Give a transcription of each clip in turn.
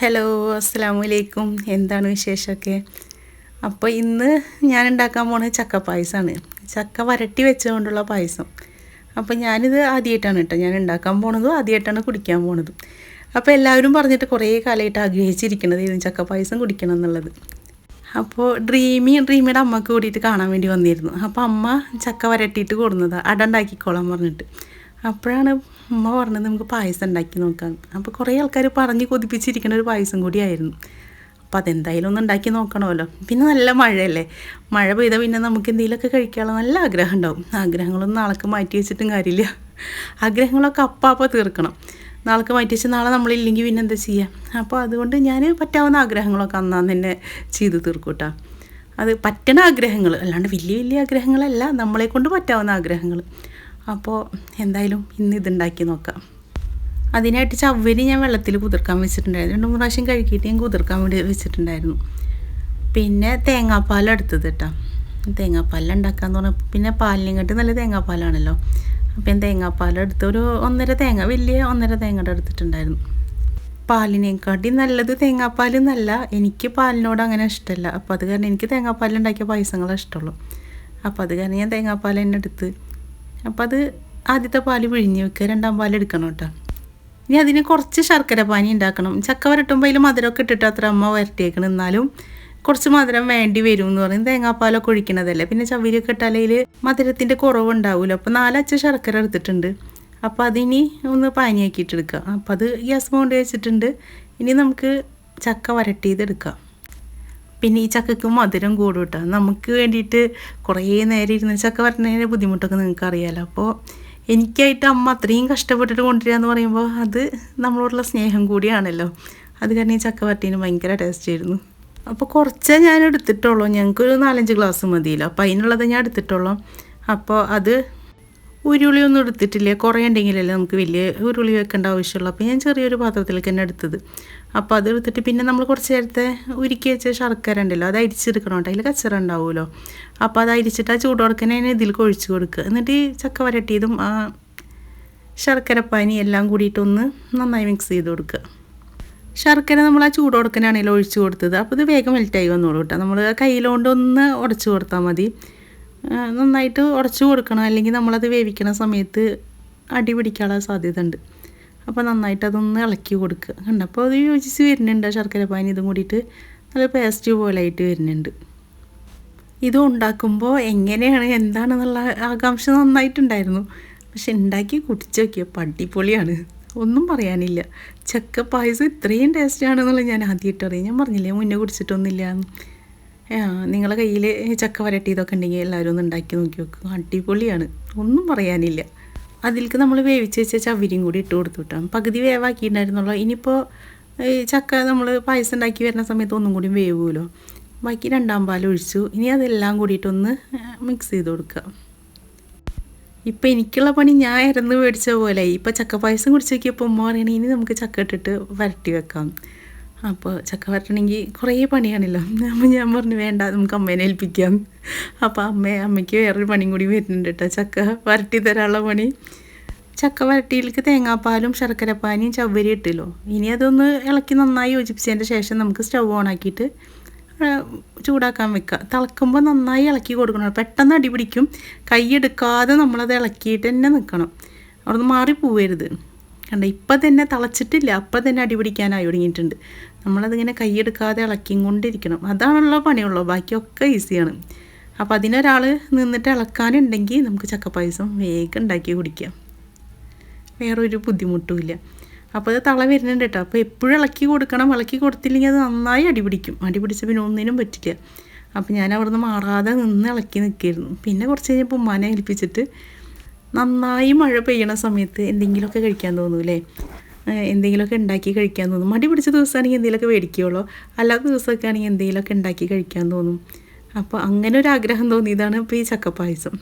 Hello അസ്സാം വലൈക്കും എന്താണ് വിശേഷമൊക്കെ? അപ്പോൾ ഇന്ന് ഞാൻ ഉണ്ടാക്കാൻ പോണത് ചക്ക പായസമാണ് ചക്ക വരട്ടി വെച്ചുകൊണ്ടുള്ള പായസം. അപ്പോൾ ഞാനിത് ആദ്യമായിട്ടാണ് കേട്ടോ. ഞാൻ ഉണ്ടാക്കാൻ പോണതും ആദ്യമായിട്ടാണ് കുടിക്കാൻ പോണതും. അപ്പോൾ എല്ലാവരും പറഞ്ഞിട്ട് കുറേ കാലമായിട്ട് ആഗ്രഹിച്ചിരിക്കുന്നത് ഇതിന് ചക്ക പായസം കുടിക്കണം എന്നുള്ളത്. അപ്പോൾ ഡ്രീമി ഡ്രീമിയുടെ അമ്മയ്ക്ക് കൂടിയിട്ട് കാണാൻ വേണ്ടി വന്നിരുന്നു. അപ്പോൾ അമ്മ ചക്ക വരട്ടിയിട്ട് കൊടുന്നതാണ് അട പറഞ്ഞിട്ട്. അപ്പോഴാണ് അമ്മ പറഞ്ഞത് നമുക്ക് പായസം ഉണ്ടാക്കി നോക്കാം. അപ്പോൾ കുറേ ആൾക്കാർ പറഞ്ഞ് കൊതിപ്പിച്ചിരിക്കുന്ന ഒരു പായസം കൂടിയായിരുന്നു. അപ്പോൾ അതെന്തായാലും ഒന്ന് ഉണ്ടാക്കി നോക്കണമല്ലോ. പിന്നെ നല്ല മഴയല്ലേ? മഴ പെയ്താൽ പിന്നെ നമുക്ക് എന്തെങ്കിലുമൊക്കെ കഴിക്കാനുള്ള നല്ല ആഗ്രഹം ഉണ്ടാവും. ആഗ്രഹങ്ങളൊന്നും നാളേക്ക് മാറ്റി വെച്ചിട്ടും കാര്യമില്ല. ആഗ്രഹങ്ങളൊക്കെ അപ്പാപ്പം തീർക്കണം. നാളേക്ക് മാറ്റി വെച്ച് നാളെ നമ്മളില്ലെങ്കിൽ പിന്നെ എന്താ ചെയ്യുക അപ്പോൾ അതുകൊണ്ട് ഞാൻ പറ്റാവുന്ന ആഗ്രഹങ്ങളൊക്കെ അന്നാന്ന് തന്നെ ചെയ്ത് തീർക്കൂട്ടാ അത് പറ്റണ ആഗ്രഹങ്ങൾ അല്ലാണ്ട് വലിയ വലിയ ആഗ്രഹങ്ങളല്ല. നമ്മളെ കൊണ്ട് പറ്റാവുന്ന ആഗ്രഹങ്ങൾ അപ്പോൾ എന്തായാലും ഇന്ന് ഇതുണ്ടാക്കി നോക്കാം. അതിനായിട്ട് ചവ്വരി ഞാൻ വെള്ളത്തിൽ കുതിർക്കാൻ വെച്ചിട്ടുണ്ടായിരുന്നു. രണ്ട് മൂന്ന് പ്രാവശ്യം കഴുകിയിട്ട് ഞാൻ കുതിർക്കാൻ വേണ്ടി വെച്ചിട്ടുണ്ടായിരുന്നു. പിന്നെ തേങ്ങാപ്പാൽ എടുത്തത് കേട്ടോ. തേങ്ങാപ്പാൽ ഉണ്ടാക്കാന്ന് പറഞ്ഞപ്പോൾ പിന്നെ പാലിനെക്കാട്ടി നല്ല തേങ്ങാപ്പാലാണല്ലോ. അപ്പം ഞാൻ തേങ്ങാപ്പാൽ എടുത്ത് ഒരു ഒന്നര തേങ്ങ വലിയ ഒന്നര തേങ്ങയുടെ എടുത്തിട്ടുണ്ടായിരുന്നു. പാലിനെക്കാട്ടി നല്ലത് തേങ്ങാപ്പാൽ എന്നല്ല എനിക്ക് പാലിനോട് അങ്ങനെ ഇഷ്ടമല്ല അപ്പോൾ അത് കാരണം എനിക്ക് തേങ്ങാപ്പാൽ ഉണ്ടാക്കിയ പായസങ്ങളെ ഇഷ്ടമുള്ളൂ. അപ്പോൾ അത് കാരണം ഞാൻ തേങ്ങാപ്പാൽ തന്നെ എടുത്ത് അപ്പോൾ അത് ആദ്യത്തെ പാൽ പിഴിഞ്ഞ് വെക്കുക രണ്ടാം പാൽ എടുക്കണം കേട്ടോ. ഇനി അതിന് കുറച്ച് ശർക്കര പാനി ഉണ്ടാക്കണം. ചക്ക വരട്ടുമ്പോൾ അതിൽ മധുരമൊക്കെ ഇട്ടിട്ട് അത്ര അമ്മ വരട്ടിയേക്കണം. എന്നാലും കുറച്ച് മധുരം വേണ്ടി വരും എന്ന് പറയും. തേങ്ങാപ്പാലൊക്കെ ഒഴിക്കണതല്ലേ. പിന്നെ ചവരിയൊക്കെ ഇട്ടാലയിൽ മധുരത്തിന്റെ കുറവുണ്ടാവില്ല അപ്പോൾ നാലച്ച ശർക്കര എടുത്തിട്ടുണ്ട്. അപ്പോൾ അതിനി ഒന്ന് പാനിയാക്കിയിട്ടെടുക്കുക അപ്പോൾ അത് ഗ്യാസ് ബോണ്ട് വെച്ചിട്ടുണ്ട്. ഇനി നമുക്ക് ചക്ക വരട്ടിയതെടുക്കാം പിന്നെ ഈ ചക്കയ്ക്ക് മധുരം കൂടും കേട്ടോ നമുക്ക് വേണ്ടിയിട്ട് കുറേ നേരം ഇരുന്ന് ചക്ക വരണതിന്റെ ബുദ്ധിമുട്ടൊക്കെ നിങ്ങൾക്ക് അറിയാമല്ലോ അപ്പോൾ എനിക്കായിട്ട് അമ്മ അത്രയും കഷ്ടപ്പെട്ടിട്ട് കൊണ്ടുവരിക എന്ന് പറയുമ്പോൾ അത് നമ്മളോടുള്ള സ്നേഹം കൂടിയാണല്ലോ. അത് കാരണം ഈ ചക്ക വരട്ടീന് ഭയങ്കര ടേസ്റ്റ് ആയിരുന്നു. അപ്പോൾ കുറച്ചേ ഞാൻ എടുത്തിട്ടുള്ളൂ. ഞങ്ങൾക്കൊരു നാലഞ്ച് ഗ്ലാസ് മതിയല്ലോ. അപ്പോൾ അതിനുള്ളത് ഞാൻ എടുത്തിട്ടുള്ളൂ. അപ്പോൾ അത് ഉരുളി ഒന്നും എടുത്തിട്ടില്ല. കുറേ ഉണ്ടെങ്കിലല്ലേ നമുക്ക് വലിയ ഉരുളി വെക്കേണ്ട ആവശ്യമുള്ളൂ. അപ്പോൾ ഞാൻ ചെറിയൊരു പാത്രത്തിലേക്ക് തന്നെ എടുത്തത്. അപ്പോൾ അത് എടുത്തിട്ട് പിന്നെ നമ്മൾ കുറച്ച് നേരത്തെ ഉരുക്കി വെച്ച ശർക്കര ഉണ്ടല്ലോ അത് അരിച്ചെടുക്കണം അതിൽ കച്ചറ ഉണ്ടാവുമല്ലോ. അപ്പോൾ അത് അരിച്ചിട്ട് ആ ചൂടോടക്കനെ ഇതിൽ ഒഴിച്ച് കൊടുക്കുക. എന്നിട്ട് ഈ ചക്ക വരട്ടിയതും ആ ശർക്കരപ്പാനി എല്ലാം കൂടിയിട്ടൊന്ന് നന്നായി മിക്സ് ചെയ്ത് കൊടുക്കുക. ശർക്കര നമ്മൾ ആ ചൂടോടക്കനാണെങ്കിലും ഒഴിച്ച് കൊടുത്തത്. അപ്പോൾ ഇത് വേഗം മെൽറ്റായി വന്നോളൂ കേട്ടോ. നമ്മൾ കയ്യിലുകൊണ്ട് ഒന്ന് ഉടച്ചു കൊടുത്താൽ മതി. നന്നായിട്ട് ഉടച്ചു കൊടുക്കണം. അല്ലെങ്കിൽ നമ്മളത് വേവിക്കണ സമയത്ത് അടി പിടിക്കാനുള്ള സാധ്യത ഉണ്ട് അപ്പോൾ നന്നായിട്ട് അതൊന്ന് ഇളക്കി കൊടുക്കുക. കണ്ടപ്പോൾ അത് യോജിച്ച് വരുന്നുണ്ട് ശർക്കര പാനി. ഇതും കൂടിയിട്ട് നല്ല പേസ്റ്റ് പോലെ ആയിട്ട് വരുന്നുണ്ട്. ഇത് ഉണ്ടാക്കുമ്പോൾ എങ്ങനെയാണ് എന്താണെന്നുള്ള ആകാംക്ഷ നന്നായിട്ടുണ്ടായിരുന്നു. പക്ഷെ ഉണ്ടാക്കി കുടിച്ചു നോക്കിയപ്പോൾ അടിപൊളിയാണ്. ഒന്നും പറയാനില്ല. ചക്ക പായസം ഇത്രയും ടേസ്റ്റാണെന്നുള്ളത് ഞാൻ ആദ്യമായിട്ട് അറിയാം. ഞാൻ പറഞ്ഞില്ലേ മുന്നേ കുടിച്ചിട്ടൊന്നുമില്ല നിങ്ങളെ കയ്യിൽ ചക്ക വരട്ടിയതൊക്കെ ഉണ്ടെങ്കിൽ എല്ലാവരും ഒന്ന് ഉണ്ടാക്കി നോക്കി നോക്കുക അടിപൊളിയാണ്. ഒന്നും പറയാനില്ല. അതിലേക്ക് നമ്മൾ വേവിച്ച് വെച്ച ചവരിയും കൂടി ഇട്ട് കൊടുത്തു വിട്ടാം പകുതി വേവാക്കിയിട്ടുണ്ടായിരുന്നുള്ളൂ. ഇനിയിപ്പോൾ ഈ ചക്ക നമ്മൾ പായസം ഉണ്ടാക്കി വരുന്ന സമയത്ത് ഒന്നും കൂടി വേവുമല്ലോ. ബാക്കി രണ്ടാം പാൽ ഒഴിച്ചു. ഇനി അതെല്ലാം കൂടിയിട്ടൊന്ന് മിക്സ് ചെയ്ത് കൊടുക്കുക ഇപ്പം എനിക്കുള്ള പണി ഞാൻ ഇറന്ന് മേടിച്ച പോലെ. ഇപ്പം ചക്ക പായസം കുടിച്ച് നോക്കിയപ്പോൾ ഉമ്മ പറയണേ ഇനി നമുക്ക് ചക്ക ഇട്ടിട്ട് വരട്ടി വെക്കാം. അപ്പോൾ ചക്ക വരട്ടണമെങ്കിൽ കുറേ പണിയാണല്ലോ. അപ്പോൾ ഞാൻ പറഞ്ഞു വേണ്ട നമുക്ക് അമ്മേനെ ഏൽപ്പിക്കാം. അപ്പോൾ അമ്മ അമ്മയ്ക്ക് വേറൊരു പണിയും കൂടി വരുന്നുണ്ട് കേട്ടോ. ചക്ക വരട്ടി തരാനുള്ള പണി. ചക്ക വരട്ടിയിലേക്ക് തേങ്ങാപ്പാലും ശർക്കരപ്പാനിയും ചവ്വരി ഇട്ടല്ലോ. ഇനി അതൊന്ന് ഇളക്കി നന്നായി യോജിപ്പിച്ചതിന്റെ ശേഷം നമുക്ക് സ്റ്റവ് ഓൺ ആക്കിയിട്ട് ചൂടാക്കാൻ വെക്കുക തിളക്കുമ്പോൾ നന്നായി ഇളക്കി കൊടുക്കണം. പെട്ടെന്ന് അടി പിടിക്കും. കൈയെടുക്കാതെ നമ്മളത് ഇളക്കിയിട്ട് തന്നെ നിൽക്കണം. അവിടെ നിന്ന് മാറി പോവരുത് കണ്ട ഇപ്പം തന്നെ തിളച്ചിട്ടില്ല. അപ്പം തന്നെ അടി പിടിക്കാനായി തുടങ്ങിയിട്ടുണ്ട്. നമ്മളതിങ്ങനെ കൈയെടുക്കാതെ ഇളക്കിയും കൊണ്ടിരിക്കണം അതാണുള്ള പണിയുള്ളൂ. ബാക്കിയൊക്കെ ഈസിയാണ്. അപ്പോൾ അതിനൊരാൾ നിന്നിട്ട് ഇളക്കാനുണ്ടെങ്കിൽ നമുക്ക് ചക്കപ്പായസം വേഗം ഉണ്ടാക്കി കുടിക്കാം. വേറൊരു ബുദ്ധിമുട്ടുമില്ല അപ്പോൾ അത് തള വരുന്നുണ്ട് കേട്ടോ. അപ്പോൾ എപ്പോഴും ഇളക്കി കൊടുക്കണം. ഇളക്കി കൊടുത്തില്ലെങ്കിൽ അത് നന്നായി അടിപിടിക്കും അടിപിടിച്ച അടി പിന്നെ ഒന്നിനും പറ്റില്ല. അപ്പോൾ ഞാൻ അവിടുന്ന് മാറാതെ നിന്ന് ഇളക്കി നിൽക്കായിരുന്നു പിന്നെ കുറച്ച് കഴിഞ്ഞപ്പോൾ ഉമ്മാനെ ഏൽപ്പിച്ചിട്ട് നന്നായി മഴ പെയ്യണ സമയത്ത് എന്തെങ്കിലുമൊക്കെ കഴിക്കാൻ തോന്നൂലേ എന്തെങ്കിലുമൊക്കെ ഉണ്ടാക്കി കഴിക്കാൻ തോന്നും. മടി പിടിച്ച ദിവസമാണെങ്കിൽ എന്തെങ്കിലുമൊക്കെ മേടിക്കുകയുള്ളൂ അല്ലാത്ത ദിവസമൊക്കെ ആണെങ്കിൽ എന്തെങ്കിലുമൊക്കെ ഉണ്ടാക്കി കഴിക്കാൻ തോന്നും. അപ്പോൾ അങ്ങനെ ഒരു ആഗ്രഹം തോന്നിയതാണ് ഇപ്പോൾ ഈ ചക്കപ്പായസം.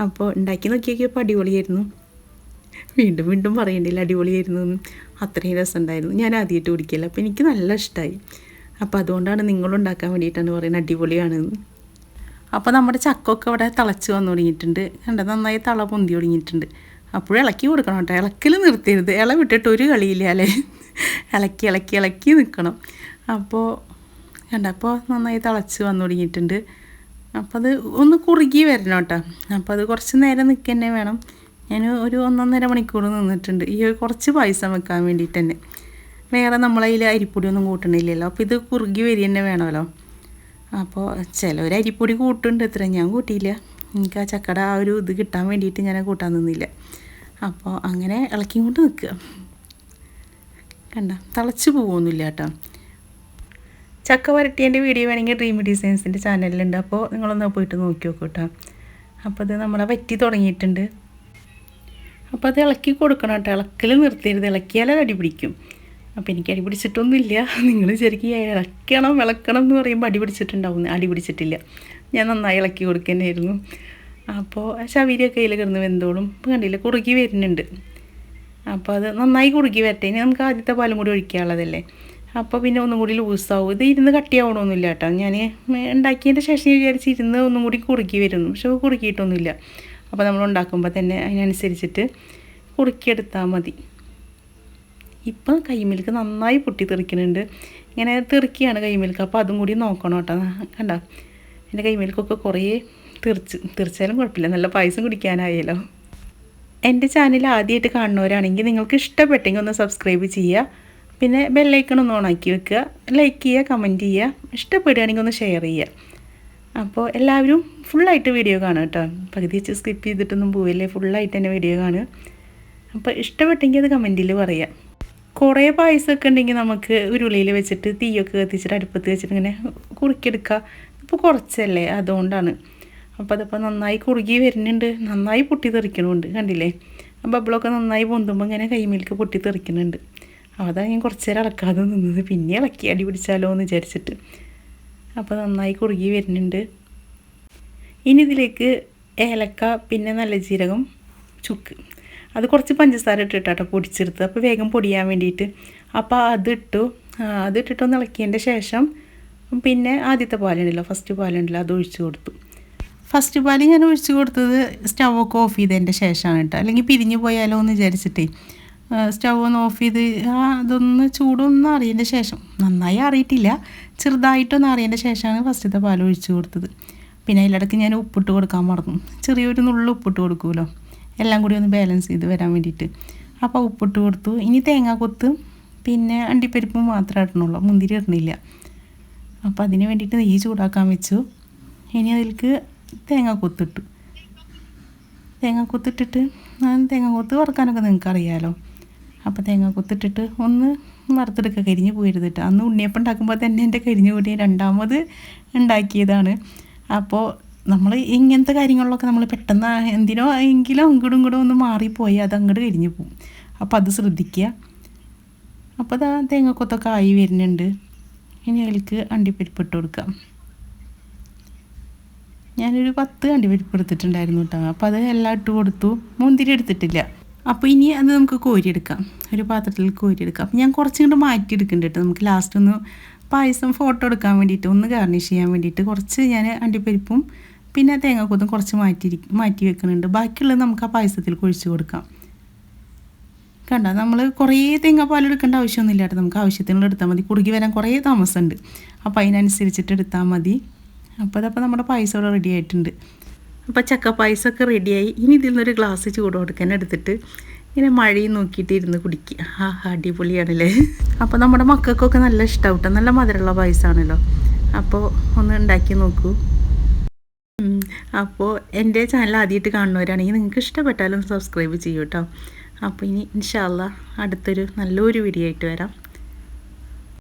അപ്പോൾ ഉണ്ടാക്കി നോക്കിയൊക്കെയപ്പോൾ അടിപൊളിയായിരുന്നു. വീണ്ടും വീണ്ടും പറയണ്ടില്ല അടിപൊളിയായിരുന്നു അത്രയും രസമുണ്ടായിരുന്നു. ഞാൻ ആദ്യമായിട്ട് കുടിക്കില്ല അപ്പോൾ എനിക്ക് നല്ല ഇഷ്ടമായി. അപ്പോൾ അതുകൊണ്ടാണ് നിങ്ങളുണ്ടാക്കാൻ വേണ്ടിയിട്ടാണ് പറയുന്നത് അടിപൊളിയാണെന്ന് അപ്പോൾ നമ്മുടെ ചക്കൊക്കെ അവിടെ തിളച്ച് വന്നു തുടങ്ങിയിട്ടുണ്ട്. കണ്ട? നന്നായി തള പൊന്തി തുടങ്ങിയിട്ടുണ്ട്. അപ്പോഴും ഇളക്കി കൊടുക്കണം കേട്ടോ. ഇളക്കൽ നിർത്തരുത്. ഇള വിട്ടിട്ട് ഒരു കളിയില്ല അല്ലേ? ഇളക്കി ഇളക്കി ഇളക്കി നിൽക്കണം അപ്പോൾ കണ്ടപ്പോൾ നന്നായി തിളച്ച് വന്നു തുടങ്ങിയിട്ടുണ്ട്. അപ്പോൾ അത് ഒന്ന് കുറുകി വരണം കേട്ടോ. അപ്പോൾ അത് കുറച്ച് നേരം നിൽക്കുക തന്നെ വേണം. ഞാൻ ഒരു ഒന്നൊന്നര മണിക്കൂർ നിന്നിട്ടുണ്ട്. ഈ കുറച്ച് പായസം വെക്കാൻ വേണ്ടിയിട്ട് തന്നെ. വേറെ നമ്മളതിൽ അരിപ്പൊടി ഒന്നും കൂട്ടണില്ലല്ലോ. അപ്പോൾ ഇത് കുറുകി വരി തന്നെ വേണമല്ലോ. അപ്പോൾ ചിലവർ അരിപ്പൊടി കൂട്ടുന്നുണ്ട്. ഇത്ര ഞാൻ കൂട്ടിയില്ല. എനിക്ക് ആ ചക്കട ആ ഒരു ഇത് കിട്ടാൻ വേണ്ടിയിട്ട് ഞാൻ കൂട്ടാൻ നിന്നില്ല. അപ്പോൾ അങ്ങനെ ഇളക്കി കൊണ്ട് നിൽക്കുക കണ്ട? തിളച്ച് പോകുമൊന്നുമില്ല കേട്ടോ. ചക്ക വരട്ടിയന്റെ വീഡിയോ വേണമെങ്കിൽ ഡ്രീം ഡിസൈൻസിന്റെ ചാനലിലുണ്ട്. അപ്പോൾ നിങ്ങളൊന്ന് പോയിട്ട് നോക്കി നോക്കൂ കേട്ടോ. അപ്പോൾ അത് നമ്മളെ വറ്റി തുടങ്ങിയിട്ടുണ്ട്. അപ്പോൾ അത് ഇളക്കി കൊടുക്കണം കേട്ടോ. ഇളക്കൽ നിർത്തരുത്. ഇളക്കിയാലേ അടി പിടിക്കും. അപ്പോൾ എനിക്ക് അടി പിടിച്ചിട്ടൊന്നുമില്ല. നിങ്ങൾ ശരിക്കും ഇളക്കണം ഇളക്കണം എന്ന് പറയുമ്പോൾ അടി പിടിച്ചിട്ടുണ്ടാവും. അടി പിടിച്ചിട്ടില്ല. ഞാൻ നന്നായി ഇളക്കി കൊടുക്കുന്നതായിരുന്നു അപ്പോൾ ശവീരിയൊക്കെ കയ്യിൽ കിടന്ന് വെന്തോളും. ഇപ്പോൾ കണ്ടില്ല കുറുകി വരുന്നുണ്ട്. അപ്പോൾ അത് നന്നായി കുറുകി വരട്ടെ. ഇനി നമുക്ക് ആദ്യത്തെ പാലും കൂടി ഒഴിക്കാനുള്ളതല്ലേ. അപ്പോൾ പിന്നെ ഒന്നും കൂടി ലൂസാവും. ഇത് ഇരുന്ന് കട്ടിയാവണമൊന്നുമില്ല കേട്ടോ. ഞാൻ ഉണ്ടാക്കിയതിന്റെ ശേഷം വിചാരിച്ച് ഇരുന്ന് ഒന്നും കൂടി കുറുക്കി വരുന്നു. പക്ഷെ കുറുക്കിയിട്ടൊന്നുമില്ല അപ്പോൾ നമ്മൾ ഉണ്ടാക്കുമ്പോൾ തന്നെ അതിനനുസരിച്ചിട്ട് കുറുക്കിയെടുത്താൽ മതി. ഇപ്പം കൈമിൽക്ക് നന്നായി പൊട്ടി തെറിക്കുന്നുണ്ട്. ഇങ്ങനെ തെറിക്കുകയാണ് കൈമിൽക്ക്. അപ്പോൾ അതും കൂടി നോക്കണം കേട്ടോ. കണ്ട? എന്റെ കൈമിൽക്കൊക്കെ കുറേ തെറിച്ച് തീർച്ചയായാലും കുഴപ്പമില്ല. നല്ല പായസം കുടിക്കാനായല്ലോ. എന്റെ ചാനൽ ആദ്യമായിട്ട് കാണുന്നവരാണെങ്കിൽ നിങ്ങൾക്ക് ഇഷ്ടപ്പെട്ടെങ്കിൽ ഒന്ന് സബ്സ്ക്രൈബ് ചെയ്യുക. പിന്നെ ബെല്ലൈക്കൺ ഒന്ന് ഓണാക്കി വെക്കുക. ലൈക്ക് ചെയ്യുക കമന്റ് ചെയ്യുക. ഇഷ്ടപ്പെടുകയാണെങ്കിൽ ഒന്ന് ഷെയർ ചെയ്യുക. അപ്പോൾ എല്ലാവരും ഫുള്ളായിട്ട് വീഡിയോ കാണുക കേട്ടോ. പകുതി വെച്ച് സ്കിപ്പ് ചെയ്തിട്ടൊന്നും പോവില്ലേ? ഫുള്ളായിട്ട് തന്നെ വീഡിയോ കാണുക. അപ്പോൾ ഇഷ്ടപ്പെട്ടെങ്കിൽ അത് കമന്റിൽ പറയാം കുറേ പായസമൊക്കെ ഉണ്ടെങ്കിൽ നമുക്ക് ഉരുളിയിൽ വെച്ചിട്ട് തീയൊക്കെ കത്തിച്ചിട്ട് അടുപ്പത്ത് വെച്ചിട്ട് ഇങ്ങനെ കുറുക്കിയെടുക്കുക. ഇപ്പോൾ കുറച്ചല്ലേ? അതുകൊണ്ടാണ്. അപ്പോൾ അതിപ്പോൾ നന്നായി കുറുകി വരുന്നുണ്ട്. നന്നായി പൊട്ടി തെറിക്കണമുണ്ട് കണ്ടില്ലേ? ബബിളൊക്കെ നന്നായി പൊന്തുമ്പോൾ ഇങ്ങനെ കൈമേലേക്ക് പൊട്ടി തെറിക്കുന്നുണ്ട് അതാ ഞാൻ കുറച്ച് നേരം ഇളക്കാതെ നിന്നത്. പിന്നെ ഇളക്കി അടി പിടിച്ചാലോ എന്ന് വിചാരിച്ചിട്ട്. അപ്പോൾ നന്നായി കുറുകി വരുന്നുണ്ട്. ഇനി ഇതിലേക്ക് ഏലക്ക പിന്നെ നല്ല ജീരകം ചുക്ക്. അത് കുറച്ച് പഞ്ചസാര ഇട്ടിട്ടാട്ടോ പൊടിച്ചെടുത്ത് അപ്പോൾ വേഗം പൊടിയാൻ വേണ്ടിയിട്ട്. അപ്പോൾ അതിട്ടു. അതിട്ടിട്ടൊന്ന് ഇളക്കിയതിന്റെ ശേഷം പിന്നെ ആദ്യത്തെ പാലുണ്ടല്ലോ. ഫസ്റ്റ് പാലുണ്ടല്ലോ. അത് ഒഴിച്ചു കൊടുത്തു. ഫസ്റ്റ് പാൽ ഞാൻ ഒഴിച്ച് കൊടുത്തത് സ്റ്റവ് ഒക്കെ ഓഫ് ചെയ്തതിന്റെ ശേഷമാണ് കേട്ടോ. അല്ലെങ്കിൽ പിരിഞ്ഞു പോയാലോ എന്ന് വിചാരിച്ചിട്ടേ. സ്റ്റവ് ഒന്ന് ഓഫ് ചെയ്ത് അതൊന്ന് ചൂടൊന്നും അറിയേണ്ട ശേഷം നന്നായി അറിയിട്ടില്ല ചെറുതായിട്ടൊന്ന് അറിയേണ്ട ശേഷമാണ് ഫസ്റ്റത്തെ പാൽ ഒഴിച്ച് കൊടുത്തത്. പിന്നെ അതിലിടയ്ക്ക് ഞാൻ ഉപ്പിട്ട് കൊടുക്കാൻ മറന്നു. ചെറിയൊരു നുള്ളു ഉപ്പിട്ട് കൊടുക്കുമല്ലോ. എല്ലാം കൂടി ഒന്ന് ബാലൻസ് ചെയ്ത് വരാൻ വേണ്ടിയിട്ട്. അപ്പോൾ ഉപ്പിട്ട് കൊടുത്തു. ഇനി തേങ്ങ കൊത്ത് പിന്നെ അണ്ടിപ്പരിപ്പ് മാത്രമേ ഇടണുള്ളൂ. മുന്തിരി ഇടണില്ല. അപ്പോൾ അതിന് വേണ്ടിയിട്ട് നെയ്യ് ചൂടാക്കാൻ വെച്ചു. ഇനി അതിലേക്ക് തേങ്ങ കൊത്തിട്ടു. തേങ്ങ കൊത്തിട്ടിട്ട് തേങ്ങ കൊത്ത് വറുക്കാനൊക്കെ നിങ്ങൾക്ക് അറിയാമല്ലോ അപ്പോൾ തേങ്ങ കൊത്തിട്ടിട്ട് ഒന്ന് വറുത്തെടുക്കുക. കരിഞ്ഞു പോയിരുന്നിട്ട് അന്ന് ഉണ്ണിയപ്പം ഉണ്ടാക്കുമ്പോൾ തന്നെ എന്റെ കരിഞ്ഞു കൂടി രണ്ടാമത് ഉണ്ടാക്കിയതാണ്. അപ്പോൾ നമ്മൾ ഇങ്ങനത്തെ കാര്യങ്ങളിലൊക്കെ നമ്മൾ പെട്ടെന്ന് എന്തിനോ എങ്കിലും അങ്ങോട്ടും ഇങ്ങോട്ടും ഒന്ന് മാറിപ്പോയി അത് അങ്ങോട്ട് കരിഞ്ഞു പോകും അപ്പോൾ അത് ശ്രദ്ധിക്കുക. അപ്പോൾ അതാ തേങ്ങക്കൊത്തൊക്കെ ആയി വരുന്നുണ്ട്. ഇനി അതിലേക്ക് അണ്ടിപ്പരിപ്പിട്ട് കൊടുക്കാം. ഞാനൊരു പത്ത് അണ്ടിപ്പരിപ്പ് എടുത്തിട്ടുണ്ടായിരുന്നു കേട്ടോ അപ്പോൾ അത് എല്ലാം ഇട്ട് കൊടുത്തു. മുന്തിരി എടുത്തിട്ടില്ല. അപ്പോൾ ഇനി അത് നമുക്ക് കോരിയെടുക്കാം. ഒരു പാത്രത്തിൽ കോരിയെടുക്കാം. അപ്പോൾ ഞാൻ കുറച്ചും കൂടെ മാറ്റിയെടുക്കുന്നുണ്ട് കേട്ടോ നമുക്ക് ലാസ്റ്റ് ഒന്ന് പായസം ഫോട്ടോ എടുക്കാൻ വേണ്ടിയിട്ട് ഒന്ന് ഗാർണിഷ് ചെയ്യാൻ വേണ്ടിയിട്ട് കുറച്ച് ഞാൻ അണ്ടിപ്പരിപ്പും പിന്നെ തേങ്ങാക്കൊത്തും കുറച്ച് മാറ്റി മാറ്റി വെക്കുന്നുണ്ട് ബാക്കിയുള്ളത് നമുക്ക് ആ പായസത്തിൽ കുഴിച്ച് കൊടുക്കാം. കണ്ട? നമ്മൾ കുറേ തേങ്ങാപ്പാൽ എടുക്കേണ്ട ആവശ്യമൊന്നുമില്ല കേട്ടോ നമുക്ക് ആവശ്യത്തിനുള്ള എടുത്താൽ മതി. കുറുകി വരാൻ കുറേ താമസമുണ്ട്. അപ്പോൾ അതിനനുസരിച്ചിട്ട് എടുത്താൽ മതി. അപ്പോൾ അതപ്പോൾ നമ്മുടെ പായസം ഇവിടെ റെഡി ആയിട്ടുണ്ട്. അപ്പോൾ ചക്ക പായസമൊക്കെ റെഡിയായി ഇനി ഇതിൽ നിന്നൊരു ഗ്ലാസ് ചൂട് കൊടുക്കാൻ എടുത്തിട്ട് ഇങ്ങനെ മഴയും നോക്കിയിട്ട് ഇരുന്ന് കുടിക്കുക ആ അടിപൊളിയാണല്ലേ. അപ്പോൾ നമ്മുടെ മക്കൾക്കൊക്കെ നല്ല ഇഷ്ടമാവട്ടെ നല്ല മധുരമുള്ള പായസമാണല്ലോ. അപ്പോൾ ഒന്ന് ഉണ്ടാക്കി നോക്കൂ. അപ്പോൾ എന്റെ ചാനൽ ആദ്യമായിട്ട് കാണുന്നവരാണെങ്കിൽ നിങ്ങൾക്ക് ഇഷ്ടപ്പെട്ടാലും സബ്സ്ക്രൈബ് ചെയ്യൂ കേട്ടോ അപ്പോൾ ഇനി ഇൻഷാല്ല അടുത്തൊരു നല്ലൊരു വീഡിയോ ആയിട്ട് വരാം.